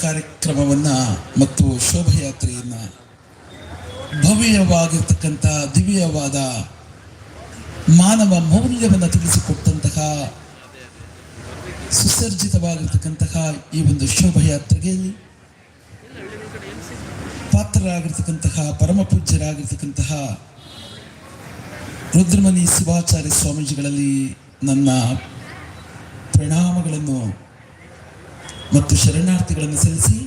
ಕಾರ್ಯಕ್ರಮವನ್ನ ಮತ್ತು ಶೋಭಯಾತ್ರೆಯನ್ನ ಭವ್ಯವಾಗಿರ್ತಕ್ಕಂಥ ದಿವ್ಯವಾದ ಮಾನವ ಮೌಲ್ಯವನ್ನು ತಿಳಿಸಿಕೊಟ್ಟಂತಹ ಸುಸರ್ಜಿತವಾಗಿರ್ತಕ್ಕಂತಹ ಈ ಒಂದು ಶೋಭಯಾತ್ರೆಗೆ ಪಾತ್ರರಾಗಿರ್ತಕ್ಕಂತಹ ಪರಮ ಪೂಜ್ಯರಾಗಿರ್ತಕ್ಕಂತಹ ರುದ್ರಮಣಿ ಶಿವಾಚಾರ್ಯ ಸ್ವಾಮೀಜಿಗಳಲ್ಲಿ ನನ್ನ ಪ್ರಣಾಮಗಳನ್ನು ಮತ್ತು ಶರಣಾರ್ಥಿಗಳನ್ನು ಸಲ್ಲಿಸಿ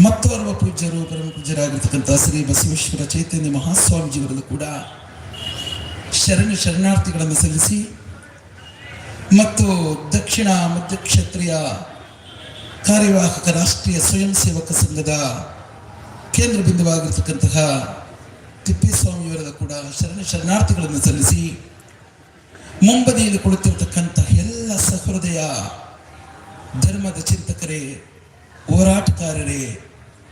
ಮತ್ತೋರ್ವ ಪೂಜ್ಯರು ಪರಮ ಪೂಜ್ಯರಾಗಿರ್ತಕ್ಕಂಥ ಶ್ರೀ ಬಸವೇಶ್ವರ ಚೈತನ್ಯ ಮಹಾಸ್ವಾಮೀಜಿಗಳಲ್ಲೂ ಕೂಡ ಶರಣ ಶರಣಾರ್ಥಿಗಳನ್ನು ಸಲ್ಲಿಸಿ ಮತ್ತು ದಕ್ಷಿಣ ಮಧ್ಯ ಕ್ಷೇತ್ರೀಯ ಕಾರ್ಯವಾಹಕ ರಾಷ್ಟ್ರೀಯ ಸ್ವಯಂ ಸೇವಕ ಸಂಘದ ಕೇಂದ್ರ ಬಿಂದುವಾಗಿರ್ತಕ್ಕಂತಹ ತಿಪ್ಪೇಸ್ವಾಮಿಯವರ ಕೂಡ ಶರಣ ಶರಣಾರ್ಥಿಗಳನ್ನು ಸಲ್ಲಿಸಿ ಮುಂಬದಿಯಲ್ಲಿ ಕೊಡುತ್ತಿರತಕ್ಕಂತಹ ಎಲ್ಲ ಸಹೃದಯ ಧರ್ಮದ ಚಿಂತಕರೇ, ಹೋರಾಟಗಾರರೇ,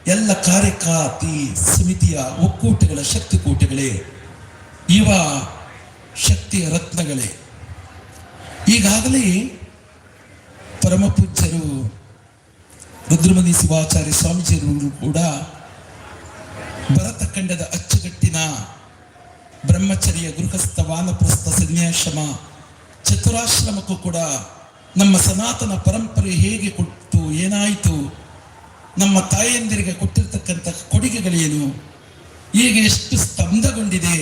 ಎಲ್ಲ ಕಾರ್ಯಕಾತಿ ಸಮಿತಿಯ ಒಕ್ಕೂಟಗಳ ಶಕ್ತಿಕೂಟಗಳೇ, ಇವ ಶಕ್ತಿಯ ರತ್ನಗಳೇ. ಈಗಾಗಲೇ ಪರಮಪೂಜ್ಯರು ಪೂಜ್ಯರು ರುದ್ರಮಣಿ ಶಿವಾಚಾರ್ಯ ಸ್ವಾಮೀಜಿಯವರು ಕೂಡ ಭರತಖಂಡದ ಅಚ್ಚುಗಟ್ಟಿನ ಬ್ರಹ್ಮಚರ್ಯ ಗೃಹಸ್ಥ ವಾನಪ್ರಸ್ಥ ಸನ್ಯಾಶ್ರಮ, ಚತುರಾಶ್ರಮಕ್ಕೂ ಕೂಡ ನಮ್ಮ ಸನಾತನ ಪರಂಪರೆ ಹೇಗೆ ಕೊಟ್ಟು ಏನಾಯಿತು? ನಮ್ಮ ತಾಯಂದಿರಿಗೆ ಕೊಟ್ಟಿರ್ತಕ್ಕಂಥ ಕೊಡುಗೆಗಳೇನು? ಈಗ ಎಷ್ಟು ಸ್ತಂಭಗೊಂಡಿದೆ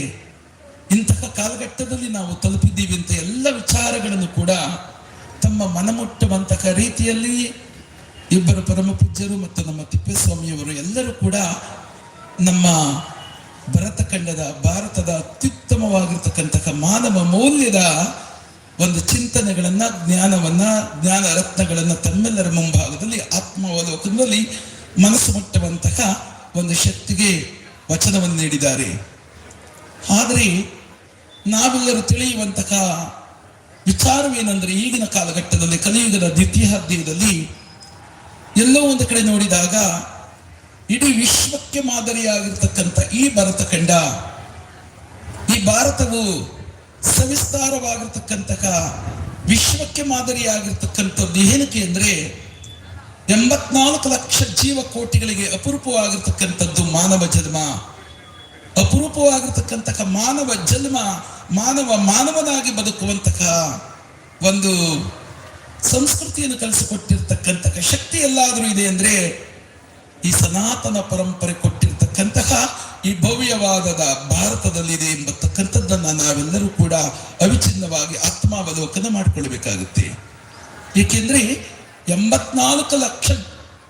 ಇಂತಹ ಕಾಲಘಟ್ಟದಲ್ಲಿ ನಾವು ತಲುಪಿದ್ದೀವಿ ಅಂತ ಎಲ್ಲ ವಿಚಾರಗಳನ್ನು ಕೂಡ ತಮ್ಮ ಮನಮುಟ್ಟುವಂತಹ ರೀತಿಯಲ್ಲಿ ಇಬ್ಬರು ಪರಮ ಪೂಜ್ಯರು ಮತ್ತು ನಮ್ಮ ತಿಪ್ಪೇಸ್ವಾಮಿಯವರು ಎಲ್ಲರೂ ಕೂಡ ನಮ್ಮ ಭರತಖಂಡದ, ಭಾರತದ ಅತ್ಯುತ್ತಮವಾಗಿರ್ತಕ್ಕಂತಹ ಮಾನವ ಮೌಲ್ಯದ ಒಂದು ಚಿಂತನೆಗಳನ್ನು, ಜ್ಞಾನವನ್ನ, ಜ್ಞಾನ ರತ್ನಗಳನ್ನು ತಮ್ಮೆಲ್ಲರ ಮುಂಭಾಗದಲ್ಲಿ, ಆತ್ಮಾವಲೋಕನದಲ್ಲಿ ಮನಸ್ಸು ಮುಟ್ಟುವಂತಹ ಒಂದು ಶಕ್ತಿಗೆ ವಚನವನ್ನು ನೀಡಿದ್ದಾರೆ. ಆದರೆ, ನಾವೆಲ್ಲರೂ ತಿಳಿಯುವಂತಹ ವಿಚಾರವೇನೆಂದರೆ, ಈಗಿನ ಕಾಲಘಟ್ಟದಲ್ಲಿ, ಕಲಿಯುಗದ ದ್ವಿತೀಯಾಧ್ಯಾಯದಲ್ಲಿ ಎಲ್ಲೋ ಒಂದು ಕಡೆ ನೋಡಿದಾಗ, ಇಡೀ ವಿಶ್ವಕ್ಕೆ ಮಾದರಿಯಾಗಿರ್ತಕ್ಕಂಥ ಈ ಭರತಖಂಡ, ಈ ಭಾರತವು ಸವಿಸ್ತಾರವಾಗಿರ್ತಕ್ಕಂತಹ ವಿಶ್ವಕ್ಕೆ ಮಾದರಿಯಾಗಿರ್ತಕ್ಕಂಥದ್ದು ಏನಕ್ಕೆ ಅಂದ್ರೆ ಎಂಬತ್ನಾಲ್ಕು ಲಕ್ಷ ಜೀವ ಕೋಟಿಗಳಿಗೆ ಅಪರೂಪವಾಗಿರ್ತಕ್ಕಂಥದ್ದು ಮಾನವ ಜನ್ಮ. ಅಪರೂಪವಾಗಿರ್ತಕ್ಕಂತಹ ಮಾನವ ಜನ್ಮ, ಮಾನವ ಮಾನವನಾಗಿ ಬದುಕುವಂತಹ ಒಂದು ಸಂಸ್ಕೃತಿಯನ್ನು ಕಲಿಸಿಕೊಟ್ಟಿರ್ತಕ್ಕಂತಹ ಶಕ್ತಿ ಎಲ್ಲಾದರೂ ಇದೆ ಅಂದ್ರೆ ಈ ಸನಾತನ ಪರಂಪರೆ ಕೊಟ್ಟಿರ್ತಕ್ಕಂತಹ ಈ ಭವ್ಯವಾದದ ಭಾರತದಲ್ಲಿದೆ ಎಂಬತಕ್ಕಂಥದ್ದನ್ನ ನಾವೆಲ್ಲರೂ ಕೂಡ ಅವಿಚ್ಛಿನ್ನವಾಗಿ ಆತ್ಮಾವಲೋಕನ ಮಾಡಿಕೊಳ್ಬೇಕಾಗುತ್ತೆ ಏಕೆಂದ್ರೆ ಎಂಬತ್ನಾಲ್ಕು ಲಕ್ಷ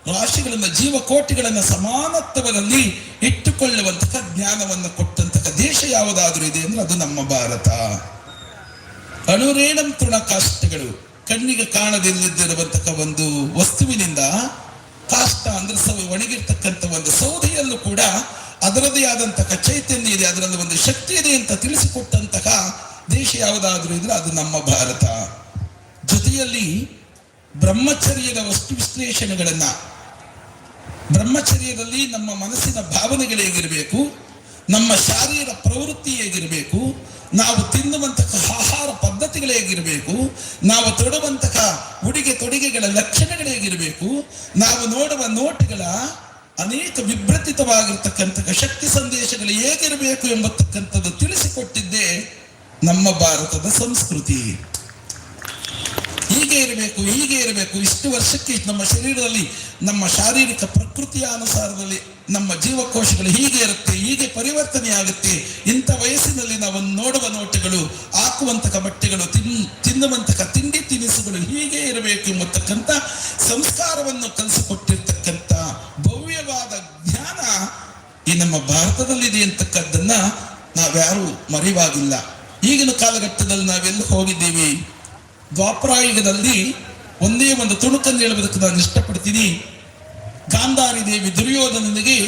ರಾಶಿಗಳನ್ನ, ಜೀವಕೋಟಿಗಳನ್ನ ಸಮಾನತ್ವದಲ್ಲಿ ಇಟ್ಟುಕೊಳ್ಳುವಂತಹ ಜ್ಞಾನವನ್ನು ಕೊಟ್ಟಂತಹ ದೇಶ ಯಾವುದಾದ್ರೂ ಇದೆ ಅಂದ್ರೆ ಅದು ನಮ್ಮ ಭಾರತ. ಅಣುರೇಣಂ ತೃಣ ಕಾಷ್ಟಗಳು ಕಣ್ಣಿಗೆ ಕಾಣದಿಲ್ಲದಿರುವಂತಹ ಒಂದು ವಸ್ತುವಿನಿಂದ ಕಾಷ್ಟ ಅಂದ್ರೆ ಒಣಗಿರ್ತಕ್ಕಂಥ ಒಂದು ಸೌದೆಯಲ್ಲೂ ಕೂಡ ಅದರದೇ ಆದಂತಹ ಚೈತನ್ಯ ಇದೆ, ಅದರಲ್ಲಿ ಒಂದು ಶಕ್ತಿ ಇದೆ ಅಂತ ತಿಳಿಸಿಕೊಟ್ಟಂತಹ ದೇಶ ಯಾವುದಾದ್ರೂ ಇದ್ರೆ ಅದು ನಮ್ಮ ಭಾರತ. ಜೊತೆಯಲ್ಲಿ ಬ್ರಹ್ಮಚರ್ಯದ ವಸ್ತು ವಿಶ್ಲೇಷಣೆಗಳನ್ನ, ಬ್ರಹ್ಮಚರ್ಯದಲ್ಲಿ ನಮ್ಮ ಮನಸ್ಸಿನ ಭಾವನೆಗಳು ಹೇಗಿರಬೇಕು, ನಮ್ಮ ಶಾರೀರ ಪ್ರವೃತ್ತಿ ಹೇಗಿರಬೇಕು, ನಾವು ತಿನ್ನುವಂತಹ ಆಹಾರ ಪದ್ಧತಿಗಳು ಹೇಗಿರಬೇಕು, ನಾವು ತೊಡುವಂತಹ ಉಡುಗೆ ತೊಡುಗೆಗಳ ಲಕ್ಷಣಗಳು ಹೇಗಿರಬೇಕು, ನಾವು ನೋಡುವ ನೋಟಗಳ ಅನೇಕ ವಿಭ್ರತಿತವಾಗಿರ್ತಕ್ಕಂಥ ಶಕ್ತಿ ಸಂದೇಶಗಳು ಹೇಗಿರಬೇಕು ಎಂಬತಕ್ಕಂಥದ್ದು ತಿಳಿಸಿಕೊಟ್ಟಿದ್ದೇ ನಮ್ಮ ಭಾರತದ ಸಂಸ್ಕೃತಿ. ಹೀಗೆ ಇರಬೇಕು ಹೀಗೆ ಇರಬೇಕು. ಇಷ್ಟು ವರ್ಷಕ್ಕೆ ನಮ್ಮ ಶರೀರದಲ್ಲಿ, ನಮ್ಮ ಶಾರೀರಿಕ ಪ್ರಕೃತಿಯ ಅನುಸಾರದಲ್ಲಿ, ನಮ್ಮ ಜೀವಕೋಶಗಳು ಹೀಗೆ ಇರುತ್ತೆ, ಹೀಗೆ ಪರಿವರ್ತನೆ ಆಗುತ್ತೆ ಇಂಥ ವಯಸ್ಸಿನಲ್ಲಿ ನಾವು ನೋಡುವ ನೋಟಗಳು, ಹಾಕುವಂತಹ ಬಟ್ಟೆಗಳು ಅಂತಕ್ಕದ್ದನ್ನ ನಾವ್ಯಾರು ಮರೆಯುವಾಗಿಲ್ಲ ಈಗಿನ ಕಾಲಘಟ್ಟದಲ್ಲಿ ನಾವೆಲ್ಲ ಹೋಗಿದ್ದೀವಿ? ದ್ವಾಪರಾಯುಗದಲ್ಲಿ ಒಂದೇ ಒಂದು ತುಣುಕನ್ನು ಹೇಳುವುದಕ್ಕೆ ನಾನು ಇಷ್ಟಪಡ್ತೀನಿ. ಗಾಂಧಾರಿ ದೇವಿ ದುರ್ಯೋಧನನಿಗೆ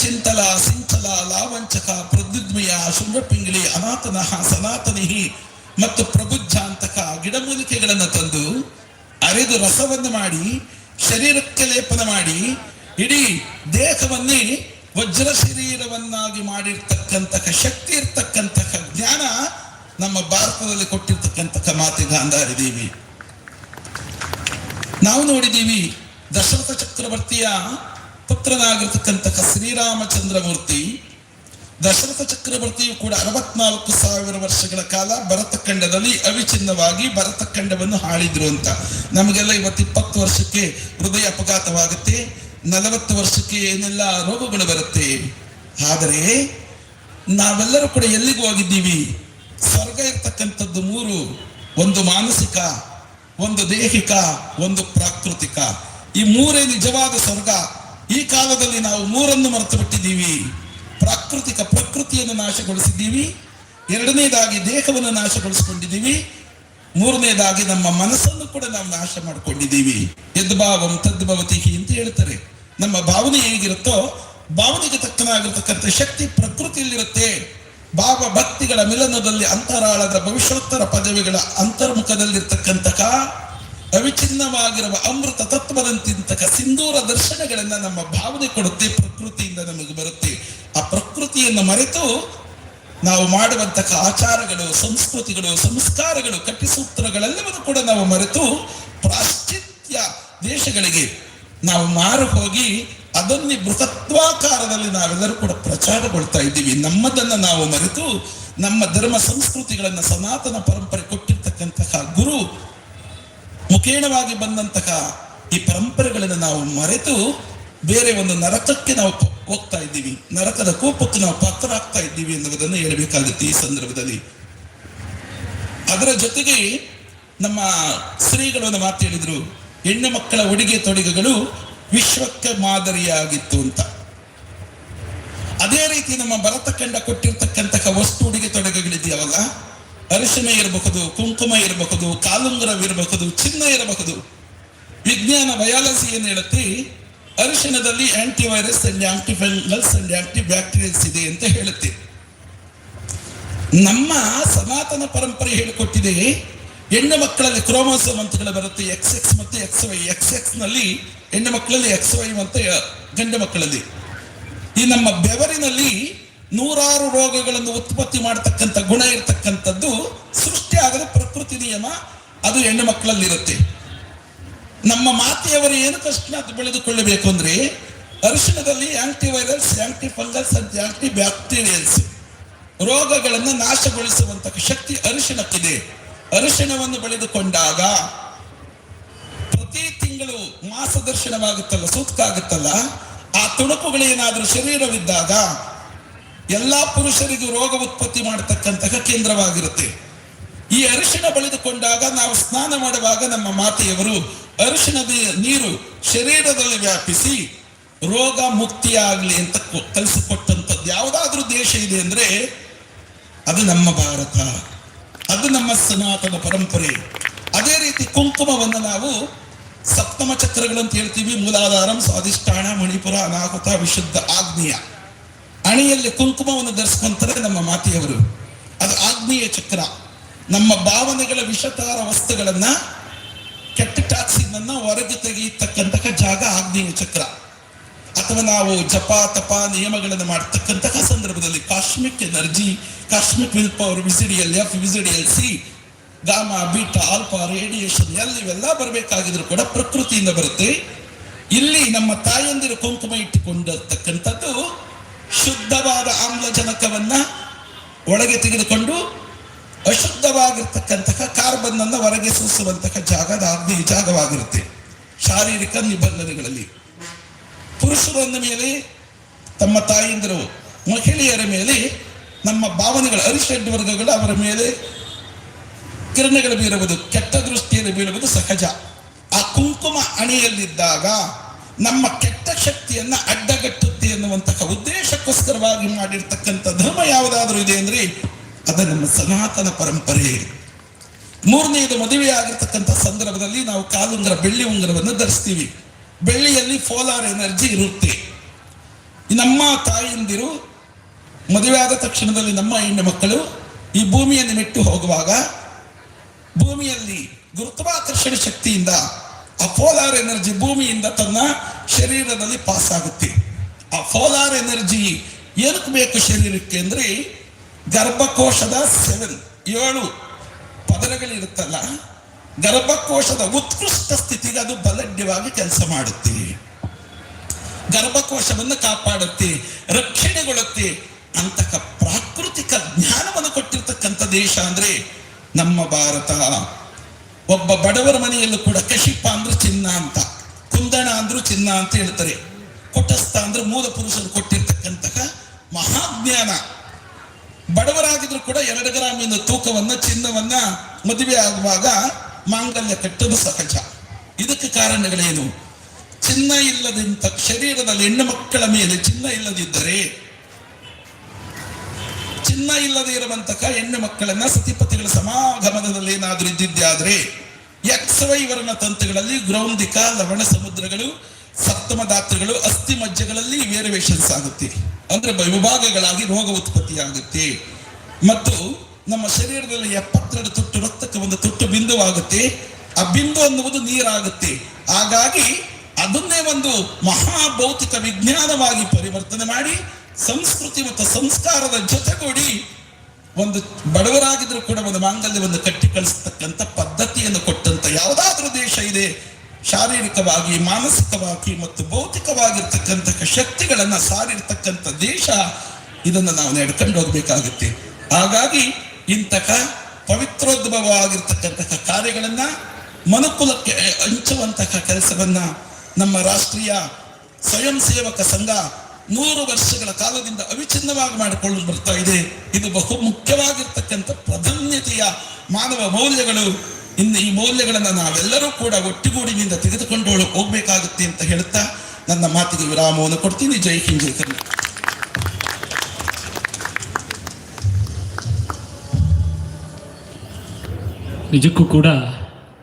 ಚಿಂತಲ ಸಿಂಚಲ ಲಾವಂಚಕ ಪ್ರದ್ಯುದ್ಮಯ ಶುಂಭಪಿಂಗಳಿ ಅನಾಥನಃ, ಸನಾತನಿಹಿ ಮತ್ತು ಪ್ರಬುಜ್ಜಾಂತಕ ಗಿಡಮೂಲಿಕೆಗಳನ್ನು ತಂದು ಅರೆದು ರಸವನ್ನು ಮಾಡಿ, ಶರೀರಕ್ಕೆ ಲೇಪನ ಮಾಡಿ, ಇಡೀ ದೇಹವನ್ನೇ ವಜ್ರ ಶರೀರವನ್ನಾಗಿ ಮಾಡಿರ್ತಕ್ಕಂತಹ ಶಕ್ತಿ ಇರ್ತಕ್ಕಂತಹ ಜ್ಞಾನ ನಮ್ಮ ಭಾರತದಲ್ಲಿ ಕೊಟ್ಟಿರ್ತಕ್ಕಂತಹ ಮಾತೆ ಗಾಂಧಾರಿ ದೇವಿ ನಾವು ನೋಡಿದ್ದೀವಿ ದಶರಥ ಚಕ್ರವರ್ತಿಯ ಪುತ್ರನಾಗಿರ್ತಕ್ಕಂತಹ ಶ್ರೀರಾಮಚಂದ್ರ ಮೂರ್ತಿ ದಶರಥ ಚಕ್ರವರ್ತಿಯು ಕೂಡ ಅರವತ್ನಾಲ್ಕು ಸಾವಿರ ವರ್ಷಗಳ ಕಾಲ ಭರತಖಂಡದಲ್ಲಿ ಅವಿಚಿನ್ನವಾಗಿ ಭರತಖಂಡವನ್ನು ಹಾಳಿದ್ರು ಅಂತ. ನಮಗೆಲ್ಲ ಇವತ್ತು ಇಪ್ಪತ್ತು ವರ್ಷಕ್ಕೆ ಹೃದಯ ಅಪಘಾತವಾಗುತ್ತೆ. ನಲವತ್ತು ವರ್ಷಕ್ಕೆ ಏನೆಲ್ಲ ರೋಗಗಳು ಬರುತ್ತೆ, ಆದರೆ ನಾವೆಲ್ಲರೂ ಕೂಡ ಎಲ್ಲಿಗೆ ಹೋಗಿದ್ದೀವಿ? ಸ್ವರ್ಗ ಇರ್ತಕ್ಕಂಥದ್ದು ಮೂರು, ಒಂದು ಮಾನಸಿಕ, ಒಂದು ದೈಹಿಕ, ಒಂದು ಪ್ರಾಕೃತಿಕ. ಈ ಮೂರೇ ನಿಜವಾದ ಸ್ವರ್ಗ. ಈ ಕಾಲದಲ್ಲಿ ನಾವು ಮೂರನ್ನು ಮರೆತು ಬಿಟ್ಟಿದ್ದೀವಿ ಪ್ರಾಕೃತಿಕ ಪ್ರಕೃತಿಯನ್ನು ನಾಶಗೊಳಿಸಿದ್ದೀವಿ. ಎರಡನೇದಾಗಿ ದೇಹವನ್ನು ನಾಶಗೊಳಿಸಿಕೊಂಡಿದ್ದೀವಿ. ಮೂರನೇದಾಗಿ ನಮ್ಮ ಮನಸ್ಸನ್ನು ಕೂಡ ನಾವು ನಾಶ ಮಾಡಿಕೊಂಡಿದ್ದೀವಿ. ಯದ್ಭಾವಂ ತದ್ಭವತಿ ಅಂತ ಹೇಳ್ತಾರೆ. ನಮ್ಮ ಭಾವನೆ ಹೇಗಿರುತ್ತೋ, ಭಾವನೆಗೆ ತಕ್ಕನಾಗಿರ್ತಕ್ಕಂಥ ಶಕ್ತಿ ಪ್ರಕೃತಿಯಲ್ಲಿರುತ್ತೆ. ಭಾವ ಭಕ್ತಿಗಳ ಮಿಲನದಲ್ಲಿ ಅಂತರಾಳದ ಭವಿಷ್ಯೋತ್ತರ ಪದವಿಗಳ ಅಂತರ್ಮುಖದಲ್ಲಿರ್ತಕ್ಕಂತಹ ಅವಿಚ್ಛಿನ್ನವಾಗಿರುವ ಅಮೃತ ತತ್ವದಂತಿಂತಕ ಸಿಂಧೂರ ದರ್ಶನಗಳನ್ನ ನಮ್ಮ ಭಾವನೆ ಕೊಡುತ್ತೆ, ಪ್ರಕೃತಿಯಿಂದ ನಮಗೆ ಬರುತ್ತೆ. ಆ ಪ್ರಕೃತಿಯನ್ನು ಮರೆತು ನಾವು ಮಾಡುವಂತಹ ಆಚಾರಗಳು, ಸಂಸ್ಕೃತಿಗಳು, ಸಂಸ್ಕಾರಗಳು ಕಟ್ಟಿಸೂತ್ರಗಳೆಲ್ಲವನ್ನು ಕೂಡ ನಾವು ಮರೆತು ಪ್ರಾಶ್ಚಿತ್ಯ ದೇಶಗಳಿಗೆ ನಾವು ಮಾರು ಹೋಗಿ ಅದನ್ನೇ ಬೃಹತ್ವಾಕಾರದಲ್ಲಿ ನಾವೆಲ್ಲರೂ ಕೂಡ ಪ್ರಚಾರಗೊಳ್ತಾ ಇದ್ದೀವಿ. ನಮ್ಮದನ್ನು ನಾವು ಮರೆತು ನಮ್ಮ ಧರ್ಮ ಸಂಸ್ಕೃತಿಗಳನ್ನು ಸನಾತನ ಪರಂಪರೆ ಕೊಟ್ಟಿರ್ತಕ್ಕಂತಹ ಗುರು ಮುಖೇಣವಾಗಿ ಬಂದಂತಹ ಈ ಪರಂಪರೆಗಳನ್ನು ನಾವು ಮರೆತು ಬೇರೆ ಒಂದು ನರಕಕ್ಕೆ ನಾವು ಹೋಗ್ತಾ ಇದ್ದೀವಿ. ನರಕದ ಕೋಪಕ್ಕೆ ನಾವು ಪಾತ್ರರಾಗ್ತಾ ಇದ್ದೀವಿ ಎನ್ನುವುದನ್ನು ಹೇಳಬೇಕಾಗುತ್ತೆ ಈ ಸಂದರ್ಭದಲ್ಲಿ. ಅದರ ಜೊತೆಗೆ ನಮ್ಮ ಶ್ರೀಗಳು ಒಂದು ಮಾತು ಹೇಳಿದ್ರು. ಹೆಣ್ಣು ಮಕ್ಕಳ ಉಡುಗೆ ತೊಡುಗೆಗಳು ವಿಶ್ವಕ್ಕೆ ಮಾದರಿಯಾಗಿತ್ತು ಅಂತ. ಅದೇ ರೀತಿ ನಮ್ಮ ಭರತ ಕಂಡ ಕೊಟ್ಟಿರ್ತಕ್ಕಂತಹ ವಸ್ತು ಉಡುಗೆ ತೊಡುಗೆಗಳಿದೆಯವಲ್ಲ ಅರಿಶಿನ ಇರಬಹುದು, ಕುಂಕುಮ ಇರಬಹುದು ಕಾಲುಂಗರವಿರಬಹುದು ಚಿನ್ನ ಇರಬಹುದು. ವಿಜ್ಞಾನ ಬಯಾಲಜಿ ಏನು ಹೇಳುತ್ತೆ? ಅರಿಶಿನದಲ್ಲಿ anti virus and anti and anti bacterials ಇದೆ ಅಂತ ಹೇಳುತ್ತೆ. ನಮ್ಮ ಸನಾತನ ಪರಂಪರೆ ಹೇಳಿಕೊಟ್ಟಿದೆ ಹೆಣ್ಣು ಮಕ್ಕಳಲ್ಲಿ ಕ್ರೋಮೋಸೋಮ್ ಅಂತಗಳು ಬರುತ್ತೆ ಎಕ್ಸ್ ಎಕ್ಸ್ ಮತ್ತು ಎಕ್ಸ್ ವೈ ಎಕ್ಸ್ ಎಕ್ಸ್ನಲ್ಲಿ ಹೆಣ್ಣು ಮಕ್ಕಳಲ್ಲಿ ಎಕ್ಸ್ ವೈ ಮತ್ತು ಗಂಡು ಮಕ್ಕಳಲ್ಲಿ. ಈ ನಮ್ಮ ಬೆವರಿನಲ್ಲಿ ನೂರಾರು ರೋಗಗಳನ್ನು ಉತ್ಪತ್ತಿ ಮಾಡತಕ್ಕಂಥ ಗುಣ ಇರತಕ್ಕಂಥದ್ದು ಸೃಷ್ಟಿ ಆಗದ ಪ್ರಕೃತಿ ನಿಯಮ, ಅದು ಹೆಣ್ಣು ಮಕ್ಕಳಲ್ಲಿರುತ್ತೆ. ನಮ್ಮ ಮಾತೆಯವರು ಏನು ಕಷ್ಟ ಬೆಳೆದುಕೊಳ್ಳಬೇಕು ಅಂದ್ರೆ, ಅರಿಶಿಣದಲ್ಲಿ ಆಂಟಿ ವೈರಲ್ಸ್ ಆಂಟಿ ಫಂಗಲ್ಸ್ ಅಂತ ಆಂಟಿ ಬ್ಯಾಕ್ಟೀರಿಯಲ್ಸ್ ರೋಗಗಳನ್ನು ನಾಶಗೊಳಿಸುವಂತಹ ಶಕ್ತಿ ಅರಿಶಿಣಕ್ಕಿದೆ. ಅರಿಶಿಣವನ್ನು ಬೆಳೆದುಕೊಂಡಾಗ ಪ್ರತಿ ತಿಂಗಳು ಮಾಸ ದರ್ಶನವಾಗುತ್ತಲ್ಲ ಸೂಕ್ತ ಆಗುತ್ತಲ್ಲ ಆ ತುಣುಕುಗಳು ಏನಾದರೂ ಶರೀರವಿದ್ದಾಗ ಎಲ್ಲಾ ಪುರುಷರಿಗೂ ರೋಗ ಉತ್ಪತ್ತಿ ಮಾಡತಕ್ಕಂತಹ ಕೇಂದ್ರವಾಗಿರುತ್ತೆ. ಈ ಅರಿಶಿಣ ಬೆಳೆದುಕೊಂಡಾಗ ನಾವು ಸ್ನಾನ ಮಾಡುವಾಗ ನಮ್ಮ ಮಾತೆಯವರು ಅರಿಶಿಣದ ನೀರು ಶರೀರದಲ್ಲಿ ವ್ಯಾಪಿಸಿ ರೋಗ ಮುಕ್ತಿಯಾಗಲಿ ಅಂತ ಕಲಿಸಿಕೊಟ್ಟಂಥದ್ದು ಯಾವುದಾದ್ರೂ ದೇಶ ಇದೆ ಅಂದ್ರೆ ಅದು ನಮ್ಮ ಭಾರತ. ಅದು ನಮ್ಮ ಸನಾತನ ಪರಂಪರೆ. ಅದೇ ರೀತಿ ಕುಂಕುಮವನ್ನು ನಾವು ಸಪ್ತಮ ಚಕ್ರಗಳಂತ ಹೇಳ್ತೀವಿ. ಮೂಲಾಧಾರಂ, ಸ್ವಾಧಿಷ್ಠಾನ, ಮಣಿಪುರ, ಅನಾಹುತ, ವಿಶುದ್ಧ ಆಗ್ನೇಯ. ಅಣಿಯಲ್ಲಿ ಕುಂಕುಮವನ್ನು ಧರಿಸ್ಕೊಂತಾರೆ ನಮ್ಮ ಮಾತೆಯವರು. ಅದು ಆಗ್ನೇಯ ಚಕ್ರ. ನಮ್ಮ ಭಾವನೆಗಳ ವಿಷತಾರ ವಸ್ತುಗಳನ್ನ ಕೆಟ್ಟ ಟಾಕ್ಸಿನ್ ಹೊರಗೆ ತೆಗೆಯತಕ್ಕಂತಹ ಜಾಗ ಆಗ್ನೇಯ ಚಕ್ರ. ಅಥವಾ ನಾವು ಜಪ, ತಪ, ನಿಯಮಗಳನ್ನು ಮಾಡ್ತಕ್ಕಂತಹ ಸಂದರ್ಭದಲ್ಲಿ ಎನರ್ಜಿ ಕಾಸ್ಮಿಕ್ ವಿಲ್ ಪವರ್ ವಿಸಿಡಿಯಲ್ F ವಿಸಿಡಿಯಲ್ C, gamma, beta, alpha, radiation ಎಲ್ಲ ಇವೆಲ್ಲ ಬರಬೇಕಾಗಿದ್ರು ಕೂಡ ಪ್ರಕೃತಿಯಿಂದ ಬರುತ್ತೆ. ಇಲ್ಲಿ ನಮ್ಮ ತಾಯಂದಿರು ಕುಂಕುಮ ಇಟ್ಟುಕೊಂಡಿರ್ತಕ್ಕಂಥದ್ದು ಶುದ್ಧವಾದ ಆಮ್ಲಜನಕವನ್ನ ಒಳಗೆ ತೆಗೆದುಕೊಂಡು ಅಶುದ್ಧವಾಗಿರ್ತಕ್ಕಂತಹ ಕಾರ್ಬನ್ ಅನ್ನು ಹೊರಗೆ ಸೂಸುವಂತಹ ಜಾಗದ ಆಗ್ನೇಯ ಜಾಗವಾಗಿರುತ್ತೆ, ಶಾರೀರಿಕ ನಿಬಂಧನೆಗಳಲ್ಲಿ. ಪುರುಷರು ಅಂದ ಮೇಲೆ ತಮ್ಮ ತಾಯಂದಿರು ಮಹಿಳೆಯರ ಮೇಲೆ, ನಮ್ಮ ಭಾವನೆಗಳ ಅರಿಷಡ್ ವರ್ಗಗಳು ಅವರ ಮೇಲೆ ಕಿರಣಗಳು ಬೀರುವುದು, ಕೆಟ್ಟ ದೃಷ್ಟಿಯಲ್ಲಿ ಬೀಳುವುದು ಸಹಜ. ಆ ಕುಂಕುಮ ಅಣಿಯಲ್ಲಿದ್ದಾಗ ನಮ್ಮ ಕೆಟ್ಟ ಶಕ್ತಿಯನ್ನು ಅಡ್ಡಗಟ್ಟುತ್ತೆ ಎನ್ನುವಂತಹ ಉದ್ದೇಶಕ್ಕೋಸ್ಕರವಾಗಿ ಮಾಡಿರ್ತಕ್ಕಂಥ ಧರ್ಮ ಯಾವುದಾದ್ರೂ ಇದೆ ಅಂದ್ರೆ ಅದು ನಮ್ಮ ಸನಾತನ ಪರಂಪರೆ ಮೂರನೆಯದು ಮದುವೆ ಆಗಿರ್ತಕ್ಕಂಥ ಸಂದರ್ಭದಲ್ಲಿ ನಾವು ಕಾಲುಂಗರ ಬೆಳ್ಳಿ ಉಂಗರವನ್ನು ಧರಿಸ್ತೀವಿ. ಬೆಳ್ಳಿಯಲ್ಲಿ ಫೋಲಾರ್ ಎನರ್ಜಿ ಇರುತ್ತೆ. ನಮ್ಮ ತಾಯಂದಿರು ಮದುವೆ ತಕ್ಷಣದಲ್ಲಿ ನಮ್ಮ ಹೆಣ್ಣು ಮಕ್ಕಳು ಈ ಭೂಮಿಯನ್ನು ಮೆಟ್ಟು ಹೋಗುವಾಗ ಭೂಮಿಯಲ್ಲಿ ಗುರುತ್ವಾಕರ್ಷಣ ಶಕ್ತಿಯಿಂದ ಆ ಫೋಲಾರ್ ಎನರ್ಜಿ ಭೂಮಿಯಿಂದ ತನ್ನ ಶರೀರದಲ್ಲಿ ಪಾಸ್ ಆಗುತ್ತೆ. ಆ ಫೋಲಾರ್ ಎನರ್ಜಿ ಏನಕ್ಕೆ ಬೇಕು ಶರೀರಕ್ಕೆ ಅಂದ್ರೆ ಗರ್ಭಕೋಶದ ಸೆವೆನ್ ಏಳು ಪದರಗಳಿರುತ್ತಲ್ಲ, ಗರ್ಭಕೋಶದ ಉತ್ಕೃಷ್ಟ ಸ್ಥಿತಿಗೆ ಅದು ಬಲಡ್ಯವಾಗಿ ಕೆಲಸ ಮಾಡುತ್ತೆ. ಗರ್ಭಕೋಶವನ್ನು ಕಾಪಾಡುತ್ತೆ, ರಕ್ಷಣೆಗೊಳ್ಳುತ್ತೆ ಅಂತಕ ಪ್ರಾಕೃತಿಕ ಜ್ಞಾನವನ್ನು ಕೊಟ್ಟಿರ್ತಕ್ಕಂಥ ದೇಶ ಅಂದ್ರೆ ನಮ್ಮ ಭಾರತ. ಒಬ್ಬ ಬಡವರ ಮನೆಯಲ್ಲೂ ಕೂಡ ಕಶಿಪ ಅಂದ್ರೆ ಚಿನ್ನ ಅಂತ, ಕುಂದಣ ಅಂದ್ರು ಚಿನ್ನ ಅಂತ ಹೇಳ್ತಾರೆ. ಕೊಟಸ್ಥ ಅಂದ್ರೆ ಮೂಲ ಪುರುಷರು ಕೊಟ್ಟಿರ್ತಕ್ಕಂತಹ ಮಹಾಜ್ಞಾನ. ಬಡವರಾಗಿದ್ರು ಕೂಡ ಎರಡು ಗ್ರಾಮಿನ ತೂಕವನ್ನ, ಚಿನ್ನವನ್ನ ಮದುವೆ ಆಗುವಾಗ ಮಾಂಗಲ್ಯ ಕಟ್ಟಲು ಸಹಜ. ಇದಕ್ಕೆ ಕಾರಣಗಳೇನು? ಚಿನ್ನ ಇಲ್ಲದಂತ ಶರೀರದಲ್ಲಿ ಹೆಣ್ಣು ಮಕ್ಕಳ ಮೇಲೆ ಚಿನ್ನ ಇಲ್ಲದಿದ್ದರೆ ಚಿನ್ನ ಇಲ್ಲದೆ ಇರುವಂತಹ ಹೆಣ್ಣು ಮಕ್ಕಳನ್ನ ಸತಿಪತಿಗಳ ಸಮಾಗಮನದಲ್ಲಿ ಏನಾದ್ರೂ ಇದ್ದಿದ್ದಾದ್ರೆ ಎಕ್ಸ್ ವೈ ವರ್ಣ ತಂತುಗಳಲ್ಲಿ ಗ್ರೌಂದಿಕ ಲವಣ ಸಮುದ್ರಗಳು, ಸಪ್ತಮ ದಾತ್ರಗಳು ಅಸ್ಥಿ ಮಜ್ಜೆಗಳಲ್ಲಿ ವೇರಿಯೇಷನ್ಸ್ ಆಗುತ್ತೆ. ಅಂದ್ರೆ ವಿಭಾಗಗಳಾಗಿ ರೋಗ ಉತ್ಪತ್ತಿಯಾಗುತ್ತೆ. ಮತ್ತು ನಮ್ಮ ಶರೀರದಲ್ಲಿ ಎಪ್ಪತ್ತೆರಡು ತುಟ್ಟು ರಕ್ತಕ್ಕೆ ಒಂದು ತುಟ್ಟು ಬಿಂದುವಾಗುತ್ತೆ. ಆ ಬಿಂದು ಅನ್ನುವುದು ನೀರಾಗುತ್ತೆ. ಹಾಗಾಗಿ ಅದನ್ನೇ ಒಂದು ಮಹಾಭೌತಿಕ ವಿಜ್ಞಾನವಾಗಿ ಪರಿವರ್ತನೆ ಮಾಡಿ ಸಂಸ್ಕೃತಿ ಮತ್ತು ಸಂಸ್ಕಾರದ ಜೊತೆಗೂಡಿ ಒಂದು ಬಡವರಾಗಿದ್ರು ಕೂಡ ಒಂದು ಮಾಂಗಲ್ಯವನ್ನು ಕಟ್ಟಿ ಕಳಿಸತಕ್ಕಂಥ ಪದ್ಧತಿಯನ್ನು ಕೊಟ್ಟಂತ ಯಾವುದಾದ್ರೂ ದೇಶ ಇದೆ, ಶಾರೀರಿಕವಾಗಿ, ಮಾನಸಿಕವಾಗಿ ಮತ್ತು ಭೌತಿಕವಾಗಿರ್ತಕ್ಕಂಥ ಶಕ್ತಿಗಳನ್ನ ಸಾರಿರ್ತಕ್ಕಂಥ ದೇಶ, ಇದನ್ನು ನಾವು ನೆಡ್ಕೊಂಡು ಹೋಗ್ಬೇಕಾಗುತ್ತೆ. ಹಾಗಾಗಿ ಇಂತಹ ಪವಿತ್ರೋದ್ಭವವಾಗಿರ್ತಕ್ಕಂತಹ ಕಾರ್ಯಗಳನ್ನ, ಮನುಕುಲಕ್ಕೆ ಹಂಚುವಂತಹ ಕೆಲಸವನ್ನ ನಮ್ಮ ರಾಷ್ಟ್ರೀಯ ಸ್ವಯಂ ಸೇವಕ ಸಂಘ ನೂರು ವರ್ಷಗಳ ಕಾಲದಿಂದ ಅವಿಚ್ಛಿನ್ನವಾಗಿ ಮಾಡಿಕೊಂಡು ಬರ್ತಾ ಇದೆ. ಇದು ಬಹು ಮುಖ್ಯವಾಗಿರ್ತಕ್ಕಂಥ ಪ್ರಾಧಾನ್ಯತೆಯ ಮಾನವ ಮೌಲ್ಯಗಳು. ಇನ್ನು ಈ ಮೌಲ್ಯಗಳನ್ನು ನಾವೆಲ್ಲರೂ ಕೂಡ ಒಟ್ಟುಗೂಡಿನಿಂದ ತೆಗೆದುಕೊಂಡು ಹೋಗ್ಬೇಕಾಗುತ್ತೆ ಅಂತ ಹೇಳ್ತಾ ನನ್ನ ಮಾತಿಗೆ ವಿರಾಮವನ್ನು ಕೊಡ್ತೀನಿ. ಜೈ ಹಿಂದ್, ಜೈ ಕರ್ನಾಟಕ. ನಿಜಕ್ಕೂ ಕೂಡ